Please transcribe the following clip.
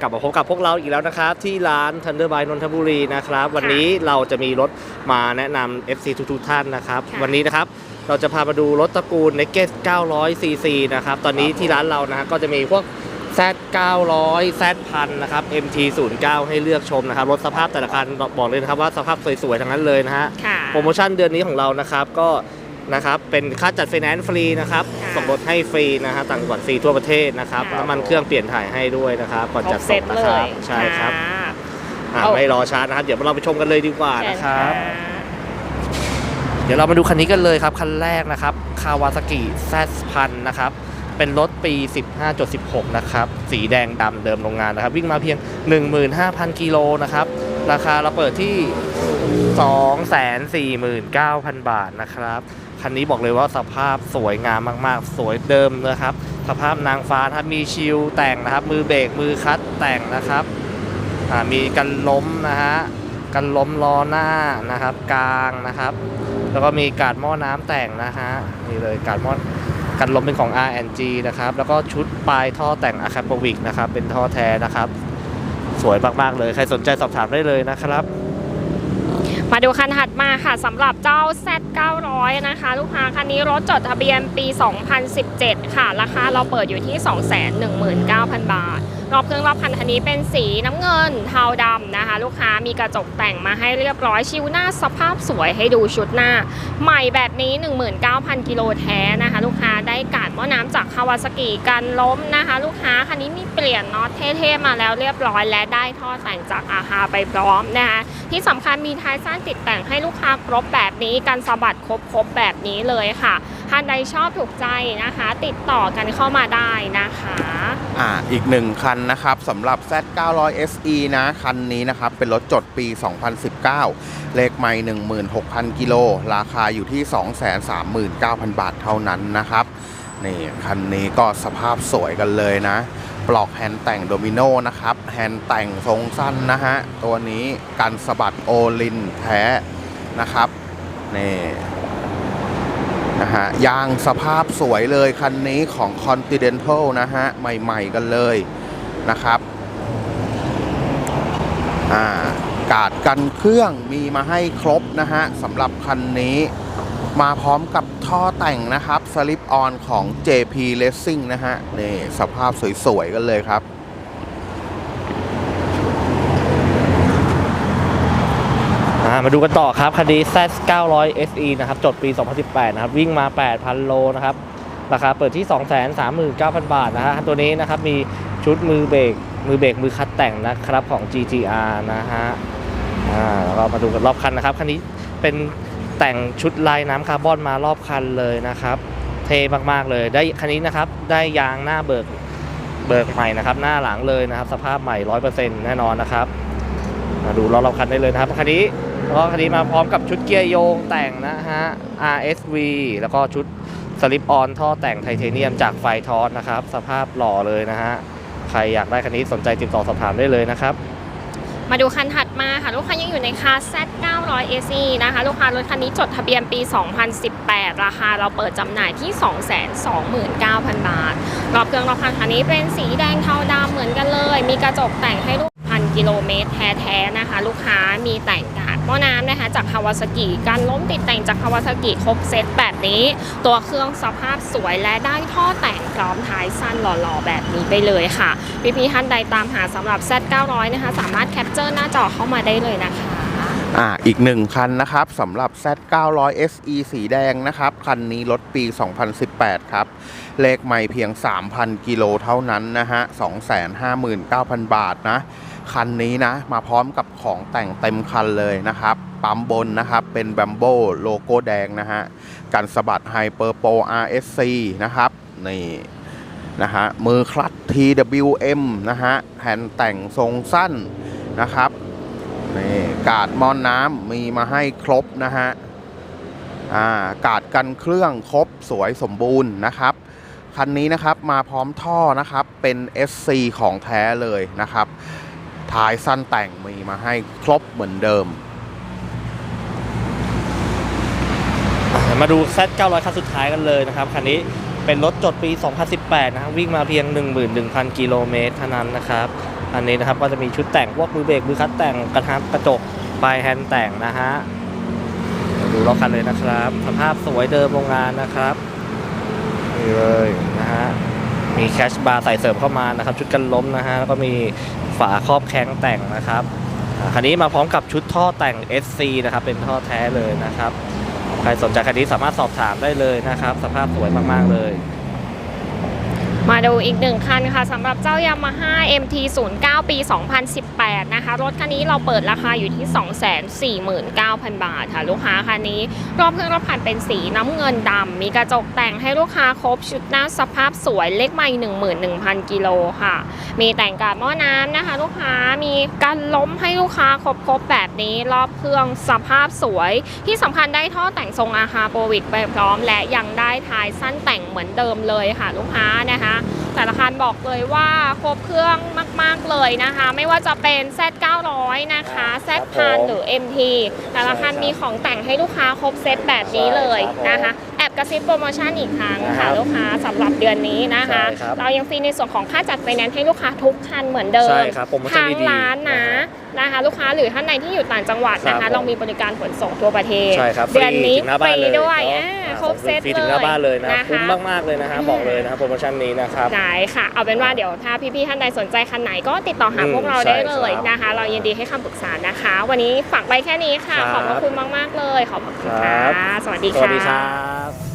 กลับมาพบกับพวกเราอีกแล้วนะครับ ที่ร้าน Thunder by นนทบุรีนะครับ วันนี้เราจะมีรถมาแนะนำ FC ทุกๆท่านนะครับ ค่ะ วันนี้นะครับ เราจะพามาดูรถตระกูล Naked 900 cc นะครับ ตอนนี้ที่ร้านเรานะฮะก็จะมีพวก Z 900 Z พันนะครับ MT 09ให้เลือกชมนะครับ รถสภาพแต่ละคันบอกเลยนะครับว่าสภาพสวยๆทั้งนั้นเลยนะฮะ ค่ะ โปรโมชั่นเดือนนี้ของเรานะครับ ก็ นะครับเป็นค่าจัดไฟแนนซ์ฟรีนะครับค่ะส่งรถให้ฟรีนะฮะต่างจังหวัดฟรีทั่วประเทศนะครับค่ะ น้ำมันเครื่องเปลี่ยนถ่ายให้ด้วยนะครับก่อนครจัดบส่เซ็งตนะเลครับยใช่ครับะ อะเอา ไม่รอช้านะครับเดี๋ยวเราไปชมกันเลยดีกว่านะครับเชิญค่ะเดี๋ยวเรามาดูคันนี้กันเลยครับ คันแรกนะครับคาวาซากิแซพันนะครับ เป็นรถปี 15.16 นะครับ สีแดงดำเดิมโรงงานนะครับ วิ่งมาเพียง 15,000 กิโลนะครับ ราคาเราเปิดที่ 249,000 บาทนะครับ คันนี้บอกเลยว่าสภาพสวยงามมากๆ สวยเดิมนะครับ สภาพนางฟ้านะครับมีชิลแต่งนะครับ มือเบรกมือคัดแต่งนะครับมีกันล้มนะฮะกันล้มล้อหน้านะครับ กลางนะครับ แล้วก็มีการดหม้อน้ำแต่งนะฮะนี่เลยการดหม้อกันล้มเป็นของ R&G นะครับ แล้วก็ชุดปลายท่อแต่งอะคาปวิกนะครับ เป็นท่อแท้นะครับ สวยมากๆเลย ใครสนใจสอบถามได้เลยนะครับ มาดูคันถัดมาค่ะสำหรับเจ้า Z 900 นะคะ ลูกค้าคันนี้รถจดทะเบียนปี 2017 ค่ะ ราคาเราเปิดอยู่ที่ 219,000 บาท รอบเครื่องรอบคันคันนี้เป็นสีน้ำเงินเทาดำนะคะ ลูกค้ามีกระจกแต่งมาให้เรียบร้อยชิวหน้าสภาพสวยให้ดูชุดหน้า ใหม่แบบนี้ 19,000 กิโลแท้นะคะ ลูกค้าได้กาดหม้อน้ำจากคาวาซากิกันล้มนะคะ ลูกค้าคันนี้มีเปลี่ยนน็อตเท่ๆมาแล้วเรียบร้อย และได้ท่อแต่งจากอาฮาไปพร้อมนะคะที่สำคัญมีท้ายสั้นติดแต่งให้ลูกค้าครบแบบนี้การสะบัดครบครบๆแบบนี้เลยค่ะท่านใดชอบถูกใจนะคะ ติดต่อกันเข้ามาได้นะคะอ่าอีกหนึ่งคันนะครับสำหรับ Z 900 SE นะ คันนี้นะครับ เป็นรถจดปี 2019 เลขไม่16,000 กิโล ราคาอยู่ที่ 239,000 บาทเท่านั้นนะครับ นี่คันนี้ก็สภาพสวยกันเลยนะ ปลอกแฮนด์แต่งโดมิโนนะครับ แฮนด์แต่งทรงสั้นนะฮะ ตัวนี้กันสะบัดโอลินแท้นะครับ นี่นะฮะยางสภาพสวยเลยคันนี้ของ Continental นะฮะ ใหม่ ๆ กันเลย นะครับอ่ากาดกันเครื่องมีมาให้ครบนะฮะสำหรับคันนี้มาพร้อมกับท่อแต่งนะครับสลิปออนของ JP Racing นะฮะนี่สภาพสวย ๆ กันเลยครับ มาดูกันต่อครับคันนี้ Z 900 SE นะครับ จดปี 2018 นะครับ วิ่งมา 8,000 โลนะครับ ราคาเปิดที่ 239,000 บาทนะฮะตัวนี้นะครับมีชุดมือเบรกมือเบรกมือคัดแต่งนะครับของ GTR นะฮะอ่าเรามาดูกันรอบคันนะครับคันนี้เป็นแต่งชุดลายน้ำคาร์บอนมารอบคันเลยนะครับ เทมากๆเลยได้คันนี้นะครับได้ยางหน้าเบิกเบิกใหม่นะครับหน้าหลังเลยนะครับ สภาพใหม่ 100%แน่นอนนะครับมาดูรอบๆคันได้เลยนะครับคันนี้แล้วก็คันนี้มาพร้อมกับชุดเกียร์โยงแต่งนะฮะ RSV แล้วก็ชุด สลิปออนท่อแต่งไทเทเนียมจากไฟทอสนะครับ สภาพหล่อเลยนะฮะ ใครอยากได้คันนี้สนใจติดต่อสอบถามได้เลยนะครับ มาดูคันถัดมาค่ะ ลูกค้ายังอยู่ในคา Z 900 SE นะคะ ลูกค้ารถคันนี้จดทะเบียนปี 2018 ราคาเราเปิดจำหน่ายที่ 229,000 บาท รอบเครื่องรอบคันคันนี้เป็นสีแดงเทาดำเหมือนกันเลย มีกระจกแต่งให้ลูกพันกิโลเมตรแท้ๆนะคะ ลูกค้ามีแต่งกาด หม้อน้ำนะคะจากคาวาซากิการล้มติดแต่งจากคาวาซากิครบเซตแบบนี้ ตัวเครื่องสภาพสวยและได้ท่อแต่งพร้อมท้ายสั้นหล่อๆ แบบนี้ไปเลยค่ะ พี่ๆท่านใดตามหาสำหรับ Z 900 นะคะ สามารถแคปเจอร์หน้าจอเข้ามาได้เลยนะคะอ่าอีกหนึ่งคันนะครับสำหรับ Z 900 SE สีแดงนะครับ คันนี้รถปี 2018 ครับ เลขไม่เพียง 3,000 กิโลเท่านั้นนะฮะ 259,000 บาทนะ คันนี้นะ มาพร้อมกับของแต่งเต็มคันเลยนะครับ ปั๊มบนนะครับ เป็นแบมโบโลโก้แดงนะฮะ กันสะบัดไฮเปอร์โป RSC นะครับ นี่นะฮะ มือคลัตช TWM นะฮะแผ่นแต่งทรงสั้นนะครับ นี่กาดมอนน้ำมีมาให้ครบนะฮะ อ่ากาดกันเครื่องครบสวยสมบูรณ์นะครับคันนี้นะครับมาพร้อมท่อนะครับเป็น SC ของแท้เลยนะครับ ท้ายสั้นแต่งมีมาให้ครบเหมือนเดิม มาดู Z 900คันสุดท้ายกันเลยนะครับคันนี้เป็นรถจดปี 2018 นะครับวิ่งมาเพียง 11,000 กิโลเมตรเท่านั้นนะครับอันนี้นะครับก็จะมีชุดแต่งพวกมือเบรกมือคัดแต่งกระทะกระจกปลายแฮนด์แต่งนะฮะมาดูรอบคันเลยนะครับ สภาพสวยเดิมโรงงานนะครับนี่เลยนะฮะมีแคชบาร์ใส่เสริมเข้ามานะครับ ชุดกันล้มนะฮะแล้วก็มี ฝาครอบแข้งแต่งนะครับคันนี้มาพร้อมกับชุดท่อแต่ง SC นะครับ เป็นท่อแท้เลยนะครับ ใครสนใจคันนี้สามารถสอบถามได้เลยนะครับ สภาพสวยมาก ๆ เลย มาดูอีกหนึ่งคันค่ะสำหรับเจ้า Yamaha MT09 ปี 2018 นะคะ รถคันนี้เราเปิดราคาอยู่ที่ 249,000 บาทค่ะ ลูกค้าคันนี้ รอบเครื่องรอบคันเป็นสีน้ำเงินดำ มีกระจกแต่งให้ลูกค้าครบชุดหน้าสภาพสวยเลขไม่11,000 กิโลค่ะ มีแต่งกาดหม้อน้ำนะคะ ลูกค้ามีการล้มให้ลูกค้าครบๆแบบนี้ รอบเครื่องสภาพสวย ที่สำคัญได้ท่อแต่งทรงอาคาโปรวิกไปพร้อม และยังได้ท้ายสั้นแต่งเหมือนเดิมเลยค่ะ ลูกค้านะคะ แต่ละคันบอกเลยว่าครบเครื่องมาก ๆ เลยนะคะ ไม่ว่าจะเป็น Z900 นะคะ Z พันหรือ MT แต่ละคันมีของแต่งให้ลูกค้าครบเซตแบบนี้เลยนะคะแอบกระซิบโปรโมชั่นอีกครั้งครัค่ะบลูกค้าสำหรับเดือนนี้นะคะใช่ครับเรายังฟรีในส่วนของค่าจัดไฟแนนซ์ให้ลูกค้าทุกคันเหมือนเดิมใช่ครับโปรโมชั่นทางดีๆร้านนะ นะฮะนะคะลูกค้าหรือท่านใดที่อยู่ต่างจังหวัดนะครัคะบผมเรามีบริการขนส่งทั่วประเทศใช่ครับเดือนนี้ฟรีถึงหน้าฟบ้านรีเลยด้วยเนอะอ่าอ่าครบเซตฟรีเลยถึงหน้าบ้านเลยนะนะคะคุ้มมากๆเลยนะฮะบอกเลยนะครับโปรโมชั่นนี้นะครับ ได้ค่ะ เอาเป็นว่าเดี๋ยวถ้าพี่ๆท่านใดสนใจคันไหนก็ติดต่อหาอืมพวกเราได้ใช่เลยครับนะคะ เรายินดีให้คำปรึกษานะคะ วันนี้ฝากไว้แค่นี้ค่ะ ครับ ขอบพระคุณมากๆเลย ขอบพระคุณครัค่ะบสวัสดีสค่ะวัสดีครับ